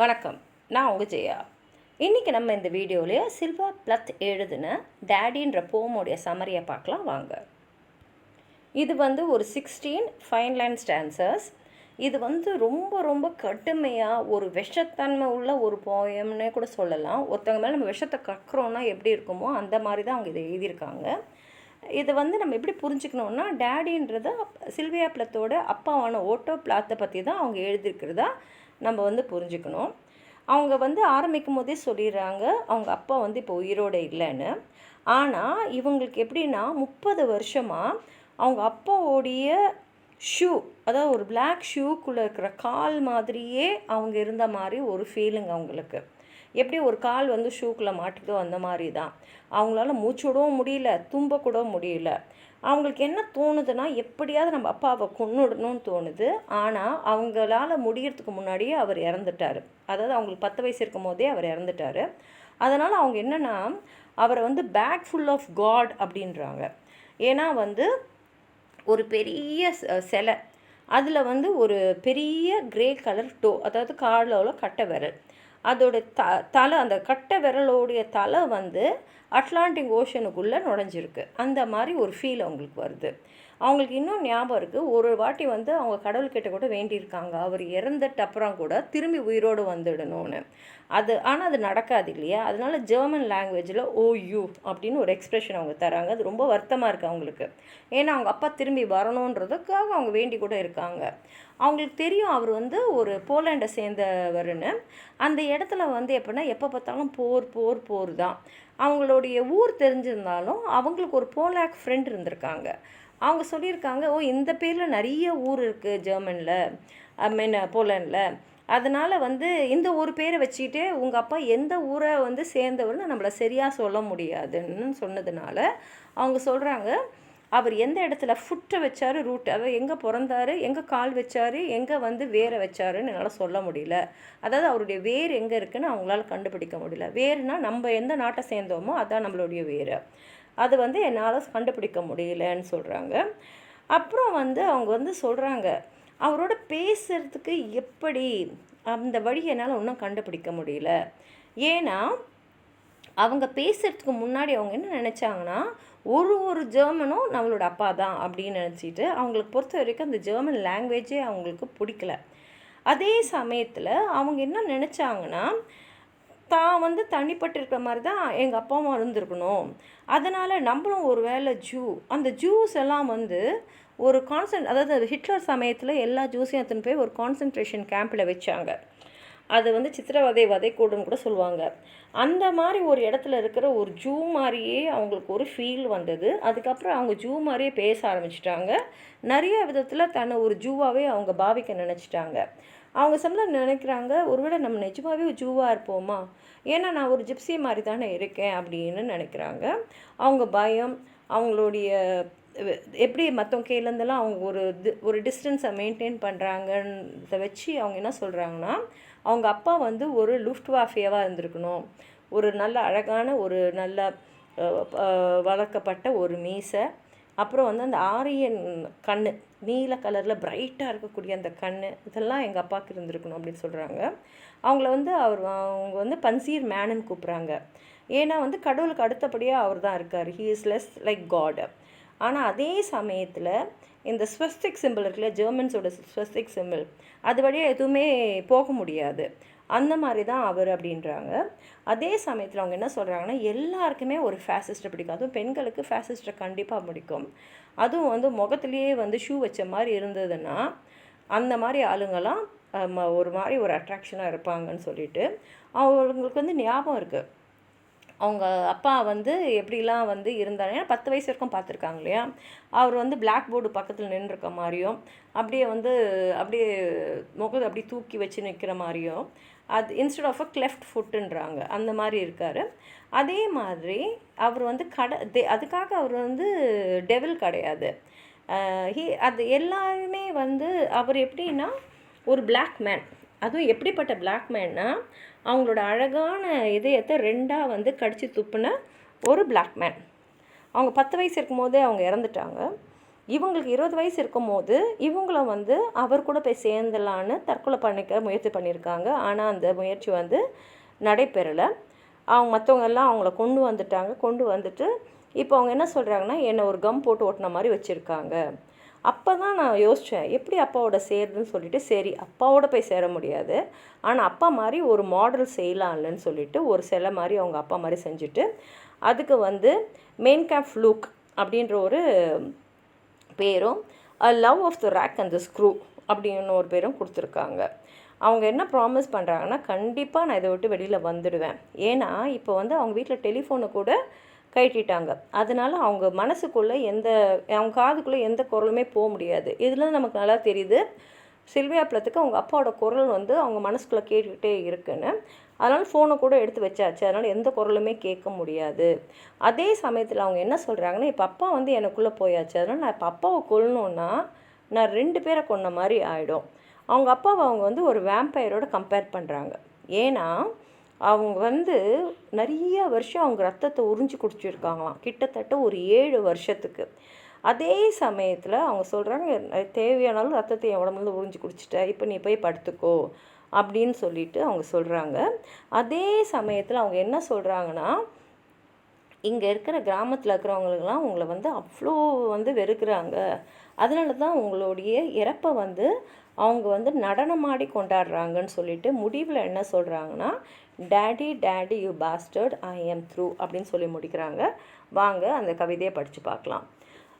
வணக்கம். நான் உங்கள் ஜெயா. இன்றைக்கி நம்ம இந்த வீடியோவிலேயே சில்வா பிளத் எழுதின டேடின்ற போமோடைய சமரியை பார்க்கலாம் வாங்க. இது வந்து ஒரு சிக்ஸ்டீன் ஃபைன் லைன் ஸ்டான்சர்ஸ் இது வந்து ரொம்ப ரொம்ப கடுமையாக ஒரு விஷத்தன்மை உள்ள ஒரு போயம்னே கூட சொல்லலாம். ஒருத்தவங்க மேலே நம்ம விஷத்தை கக்குறோன்னா எப்படி இருக்குமோ அந்த மாதிரி தான் அவங்க இதை எழுதியிருக்காங்க. இதை வந்து நம்ம எப்படி புரிஞ்சுக்கணுன்னா டேடின்றத சில்வியா பிளத்தோட அப்பாவான ஓட்டோ பிளாத்தை பற்றி தான் அவங்க எழுதியிருக்கிறதா நம்ம வந்து புரிஞ்சுக்கணும். அவங்க வந்து ஆரம்பிக்கும் போதே சொல்லிடுறாங்க அவங்க அப்பா வந்து இப்போ உயிரோடு இல்லைன்னு. ஆனால் இவங்களுக்கு எப்படின்னா முப்பது வருஷமாக அவங்க அப்பாவோடைய ஷூ அதாவது ஒரு பிளாக் ஷூக்குள்ளே இருக்கிற கால் மாதிரியே அவங்க இருந்த மாதிரி ஒரு ஃபீலிங் அவங்களுக்கு. எப்படி ஒரு கால் வந்து ஷூக்குள்ளே மாட்டுதோ அந்த மாதிரி தான் அவங்களால மூச்சு விடவும் முடியல கூட முடியல. அவங்களுக்கு என்ன தோணுதுன்னா எப்படியாவது நம்ம அப்பாவை கொண்டுடணும்னு தோணுது. ஆனால் அவங்களால முடியறதுக்கு முன்னாடியே அவர் இறந்துட்டார். அதாவது அவங்களுக்கு பத்து வயசு இருக்கும் போதே அவர் இறந்துட்டார். அதனால் அவங்க என்னென்னா அவரை வந்து பேக் ஃபுல் ஆஃப் காட் அப்படின்றாங்க. ஏன்னா வந்து ஒரு பெரிய சிலை. அதில் வந்து ஒரு பெரிய கிரே கலர் டோ அதாவது காலில் கட்டை விரல். அதோட த தலை அந்த கட்டை விரலோடைய தலை வந்து அட்லாண்டிக் ஓஷனுக்குள்ளே நுழைஞ்சிருக்கு. அந்த மாதிரி ஒரு ஃபீல் அவங்களுக்கு வருது. அவங்களுக்கு இன்னும் ஞாபகம் இருக்குது ஒரு வாட்டி வந்து அவங்க கடவுள்கிட்ட கூட வேண்டியிருக்காங்க. அவர் இறந்துட்டு அப்புறம் கூட திரும்பி உயிரோடு வந்துடணும்னு. அது ஆனால் அது நடக்காது இல்லையா? அதனால ஜெர்மன் லாங்குவேஜில் ஓ யூ அப்படின்னு ஒரு எக்ஸ்ப்ரெஷன் அவங்க தராங்க. அது ரொம்ப வருத்தமாக இருக்குது அவங்களுக்கு. ஏன்னா அவங்க அப்பா திரும்பி வரணுன்றதுக்காக அவங்க வேண்டி கூட இருக்காங்க. அவங்களுக்கு தெரியும் அவர் வந்து ஒரு போலண்டை சேர்ந்தவர்னு அந்த இடத்துல வந்து எப்படின்னா எப்போ பார்த்தாலும் போர் போர் போர் தான். அவங்களுடைய ஊர் தெரிஞ்சிருந்தாலும் அவங்களுக்கு ஒரு போலாக் ஃப்ரெண்ட் இருந்திருக்காங்க. அவங்க சொல்லியிருக்காங்க ஓ இந்த பேரில் நிறைய ஊர் இருக்குது ஜெர்மனில் ஐ மீன் போலண்டில். அதனால் வந்து இந்த ஒரு பேரை வச்சுக்கிட்டே உங்கள் அப்பா எந்த ஊரை வந்து சேர்ந்தவர்னு நம்மளை சரியாக சொல்ல முடியாதுன்னு சொன்னதுனால அவங்க சொல்கிறாங்க அவர் எந்த இடத்துல ஃபுட்டை வச்சார் ரூட் அதாவது எங்கே பிறந்தாரு எங்கே கால் வச்சார் எங்கே வந்து வேரை வச்சாருன்னு என்னால் சொல்ல முடியல. அதாவது அவருடைய வேர் எங்கே இருக்குன்னு அவங்களால கண்டுபிடிக்க முடியல. வேர்னா நம்ம எந்த நாட்டை சேர்ந்தோமோ அதான் நம்மளுடைய வேர். அது வந்து என்னால் கண்டுபிடிக்க முடியலன்னு சொல்கிறாங்க அப்புறம் வந்து அவங்க வந்து சொல்கிறாங்க அவரோட பேசுகிறதுக்கு எப்படி அந்த வழி என்னால் ஒன்றும் கண்டுபிடிக்க முடியல. ஏன்னா அவங்க பேசுகிறதுக்கு முன்னாடி அவங்க என்ன நினச்சாங்கன்னா ஒரு ஒரு ஜெர்மனும் நம்மளோட அப்பா தான் அப்படின்னு நினச்சிட்டு அவங்களுக்கு பொறுத்த வரைக்கும் அந்த ஜெர்மன் லாங்குவேஜே அவங்களுக்கு பிடிக்கல. அதே சமயத்தில் அவங்க என்ன நினச்சாங்கன்னா தான் வந்து தனிப்பட்டு இருக்கிற மாதிரி தான் எங்கள் அப்பா அம்மா இருந்திருக்கணும். அதனால் நம்மளும் ஒரு வேளை ஜூ அந்த ஜூஸ் எல்லாம் வந்து ஒரு கான்சன்ட் அதாவது ஹிட்லர் சமயத்தில் எல்லா ஜூஸையும் எடுத்துன்னு போய் ஒரு கான்சன்ட்ரேஷன் கேம்பில் வச்சாங்க. அது வந்து சித்திரவதை வதைக்கூடுன்னு கூட சொல்லுவாங்க. அந்த மாதிரி ஒரு இடத்துல இருக்கிற ஒரு ஜூ மாதிரியே அவங்களுக்கு ஒரு ஃபீல் வந்தது. அதுக்கப்புறம் அவங்க ஜூ மாதிரியே பேச ஆரம்பிச்சிட்டாங்க. நிறைய விதத்தில் தன்னை ஒரு ஜூவாகவே அவங்க பாவிக்க நினச்சிட்டாங்க. அவங்க சம்பளம் நினைக்கிறாங்க ஒருவேளை நம்ம நிஜமாகவே ஜூவாக இருப்போமா? ஏன்னா நான் ஒரு ஜிப்சி மாதிரி தானே இருக்கேன் அப்படின்னு நினைக்கிறாங்க. அவங்க பயம் அவங்களுடைய எப்படி மற்றவங்க கையிலேருந்தெல்லாம் அவங்க ஒரு இது ஒரு டிஸ்டன்ஸை மெயின்டைன் பண்ணுறாங்கன்றத வச்சு அவங்க என்ன சொல்கிறாங்கன்னா அவங்க அப்பா வந்து ஒரு லுஃப்ட் வாஃபியாவாக இருந்திருக்கணும். ஒரு நல்ல அழகான ஒரு நல்ல வளர்க்கப்பட்ட ஒரு மீசை. அப்புறம் வந்து அந்த ஆரியன் கண் நீல கலரில் பிரைட்டாக இருக்கக்கூடிய அந்த கண் இதெல்லாம் எங்கள் அப்பாவுக்கு இருந்திருக்கணும் அப்படின்னு சொல்கிறாங்க அவங்கள வந்து அவர் அவங்க வந்து பன்சீர் மேனுன்னு கூப்பிட்றாங்க. ஏன்னா வந்து கடவுளுக்கு அடுத்தபடியாக அவர் தான் இருக்கார். He is less like God ஆனால் அதே சமயத்தில் இந்த ஸ்வஸ்திக் சிம்பிள் இருக்குல்ல ஜெர்மன்ஸோட ஸ்வஸ்திக் சிம்பிள் அது வழியாக எதுவுமே போக முடியாது. அந்த மாதிரி தான் அவர் அப்படின்றாங்க. அதே சமயத்தில் அவங்க என்ன சொல்கிறாங்கன்னா எல்லாருக்குமே ஒரு ஃபேசிஸ்ட்டை பிடிக்கும். அதுவும் பெண்களுக்கு ஃபேசிஸ்ட்டை கண்டிப்பாக பிடிக்கும். அதுவும் வந்து முகத்துலேயே வந்து ஷூ வச்ச மாதிரி இருந்ததுன்னா அந்த மாதிரி ஆளுங்கள்லாம் ஒரு மாதிரி ஒரு அட்ராக்ஷனாக இருப்பாங்கன்னு சொல்லிட்டு அவங்களுக்கு வந்து ஞாபகம் இருக்குது அவங்க அப்பா வந்து எப்படிலாம் வந்து இருந்தார்? ஏன்னா பத்து வயசு வரைக்கும் பார்த்துருக்காங்க இல்லையா? அவர் வந்து பிளாக் போர்டு பக்கத்தில் நின்றுருக்க மாதிரியும் அப்படியே வந்து அப்படியே முகத்தை அப்படியே தூக்கி வச்சு நிற்கிற மாதிரியும் அது இன்ஸ்டெட் ஆஃப் அ கிளெஃப்ட் ஃபுட்டுன்றாங்க அந்த மாதிரி இருக்கார். அதே மாதிரி அவர் வந்து கடை தே அதுக்காக அவர் வந்து டெவில் கிடையாது. ஹி அது எல்லாருமே வந்து அவர் எப்படின்னா ஒரு பிளாக் மேன் அதுவும் எப்படிப்பட்ட பிளாக் மேன்னா அவங்களோட அழகான இதயத்தை ரெண்டாக வந்து கடித்து துப்புன ஒரு பிளாக் மேன் அவங்க பத்து வயசு இருக்கும்போதே அவங்க இறந்துட்டாங்க. இவங்களுக்கு இருபது வயசு இருக்கும்போது இவங்கள வந்து அவர் கூட போய் சேர்ந்துடலான்னு தற்கொலை பண்ணிக்க முயற்சி பண்ணியிருக்காங்க. ஆனால் அந்த முயற்சி வந்து நடைபெறலை. அவங்க மற்றவங்க எல்லாம் அவங்கள கொண்டு வந்துட்டாங்க. கொண்டு வந்துட்டு இப்போ அவங்க என்ன சொல்கிறாங்கன்னா என்னை ஒரு கம் போட்டு ஓட்டின மாதிரி வச்சுருக்காங்க. அப்போ தான் நான் யோசித்தேன் எப்படி அப்பாவோட சேருதுன்னு சொல்லிட்டு சரி அப்பாவோட போய் சேர முடியாது. ஆனால் அப்பா மாதிரி ஒரு மாடல் செய்யலாம்லன்னு சொல்லிட்டு ஒரு சிலை மாதிரி அவங்க அப்பா மாதிரி செஞ்சுட்டு அதுக்கு வந்து மெயின் கேப் லூக் அப்படின்ற ஒரு பேரும் a love of the rack and the screw அப்படின்னு ஒரு பேரும் கொடுத்துருக்காங்க. அவங்க என்ன ப்ராமிஸ் பண்ணுறாங்கன்னா கண்டிப்பாக நான் இதை விட்டு வெளியில் வந்துடுவேன். ஏன்னா இப்போ வந்து அவங்க வீட்டில் டெலிஃபோனை கூட கழட்டிட்டாங்க. அதனால அவங்க மனசுக்குள்ளே எந்த அவங்க காதுக்குள்ளே எந்த குரலுமே போக முடியாது. இதில் நமக்கு நல்லா தெரியுது. சில்வியா பிளத்துக்கு அவங்க அப்பாவோட குரல் வந்து அவங்க மனசுக்குள்ளே கேட்டுக்கிட்டே இருக்குன்னு. அதனால் ஃபோனை கூட எடுத்து வச்சாச்சு. அதனால் எந்த குரலுமே கேட்க முடியாது. அதே சமயத்தில் அவங்க என்ன சொல்கிறாங்கன்னா இப்போ அப்பா வந்து எனக்குள்ளே போயாச்சு. அதனால் நான் இப்போ அப்பாவை கொல்லணுன்னா நான் ரெண்டு பேரை கொன்ன மாதிரி ஆகிடும் அவங்க அப்பாவை அவங்க வந்து ஒரு வேம்பயரோட கம்பேர் பண்ணுறாங்க ஏன்னா அவங்க வந்து நிறைய வருஷம் அவங்க ரத்தத்தை உறிஞ்சி குடிச்சிருக்காங்களாம். கிட்டத்தட்ட ஒரு ஏழு வருஷத்துக்கு. அதே சமயத்தில் அவங்க சொல்கிறாங்க தேவையானாலும் ரத்தத்தை என் உடம்புல உறிஞ்சி குடிச்சிட்ட இப்போ நீ போய் படுத்துக்கோ. அப்படின்னு சொல்லிட்டு அவங்க சொல்கிறாங்க அதே சமயத்தில் அவங்க என்ன சொல்கிறாங்கன்னா இங்கே இருக்கிற கிராமத்தில் இருக்கிறவங்களுக்கெல்லாம் உங்களை வந்து அவ்வளோ வந்து வெறுக்கிறாங்க. அதனால தான் உங்களுடைய இறப்பை வந்து அவங்க வந்து நடனமாடி கொண்டாடுறாங்கன்னு சொல்லிட்டு முடிவில் என்ன சொல்கிறாங்கன்னா daddy daddy you bastard I'm through அப்படின்னு சொல்லி முடிக்கிறாங்க. வாங்க அந்த கவிதையை படித்து பார்க்கலாம்.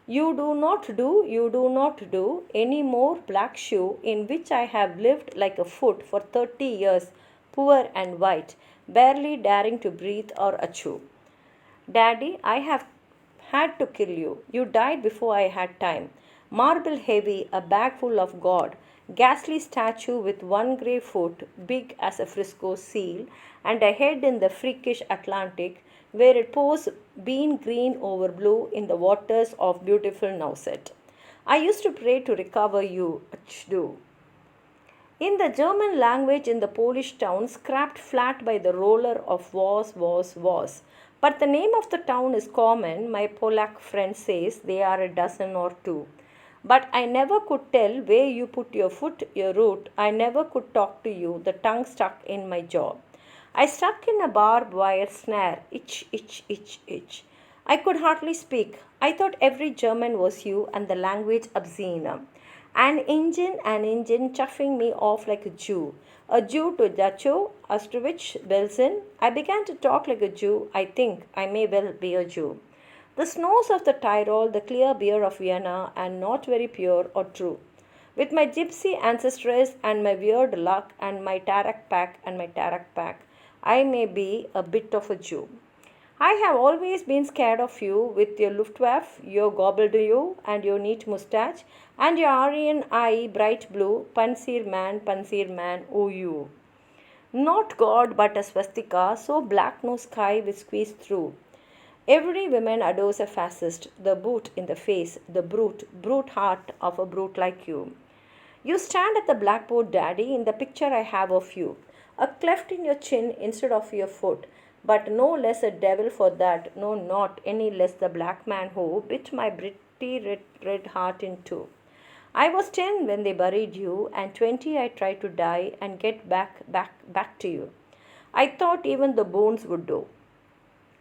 You do not do you do not do any more black shoe in which I have lived like a foot for thirty years poor and white barely daring to breathe or achoo daddy I have had to kill you you died before I had time marble heavy a bag full of God ghastly statue with one grey foot, big as a Frisco seal, and a head in the freakish Atlantic, where it pours bean green over blue in the waters of beautiful Nauset. I used to pray to recover you, Achdu. In the German language, in the Polish town, scrapped flat by the roller of was, was, was. But the name of the town is common, my Polak friend says they are a dozen or two. But I never could tell where you put your foot, your root. I never could talk to you, the tongue stuck in my jaw. I stuck in a barbed wire snare, itch, itch, itch, itch. I could hardly speak. I thought every German was you and the language obscene. An engine, an engine chuffing me off like a Jew. A Jew to Dacho, Astrovich, Belsen. I began to talk like a Jew. I think I may well be a Jew. The snows of the Tyrol, the clear beer of Vienna, and not very pure or true. With my gypsy ancestress and my weird luck and my tarak pack and my tarak pack, I may be a bit of a Jew. I have always been scared of you with your Luftwaffe, your gobbledygook, and your neat mustache, and your Aryan eye, bright blue, Pansir man, Pansir man, oh you. Not God, but a swastika, so black no sky will squeeze through. Every woman adores a fascist, the boot in the face, the brute, brute heart of a brute like you. You stand at the blackboard, Daddy, in the picture I have of you. A cleft in your chin instead of your foot, but no less a devil for that, no, not any less the black man who bit my pretty red, red heart in two. I was ten when they buried you, and twenty I tried to die and get back, back, back to you. I thought even the bones would do.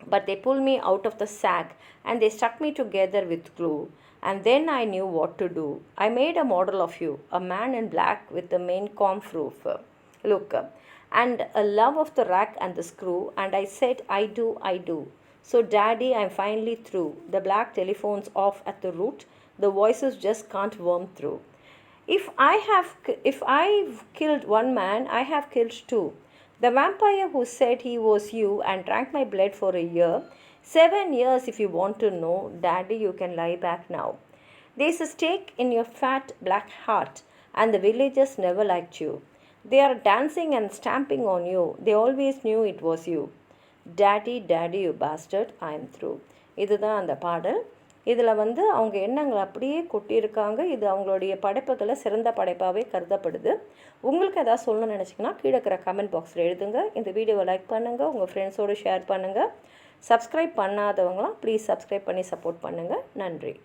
But they pulled me out of the sack and they stuck me together with glue. And then I knew what to do. I made a model of you, a man in black with the main comf roof. Uh, look, uh, and a love of the rack and the screw. And I said, I do, I do. So, Daddy, I'm finally through. The black telephone's off at the root. The voices just can't worm through. If I have, if I've killed one man, I have killed two. The vampire who said he was you and drank my blood for a year, seven years if you want to know, Daddy, you can lie back now. There's a stake in your fat black heart, and the villagers never liked you. They are dancing and stamping on you. They always knew it was you. Daddy, daddy, you bastard, I am through. இதுதான் அந்த பாடல் இதில் வந்து அவங்க எண்ணங்களை அப்படியே கொட்டியிருக்காங்க. இது அவங்களுடைய படைப்புகளை சிறந்த படைப்பாகவே கருதப்படுது. உங்களுக்கு எதாவது சொல்லணும்னு நினச்சிங்கன்னா கீழே இருக்கிற கமெண்ட் பாக்ஸில் எழுதுங்க. இந்த வீடியோவை லைக் பண்ணுங்கள் உங்கள் ஃப்ரெண்ட்ஸோடு ஷேர் பண்ணுங்கள் சப்ஸ்கிரைப் பண்ணாதவங்களாம் ப்ளீஸ் சப்ஸ்கிரைப் பண்ணி சப்போர்ட் பண்ணுங்கள் நன்றி.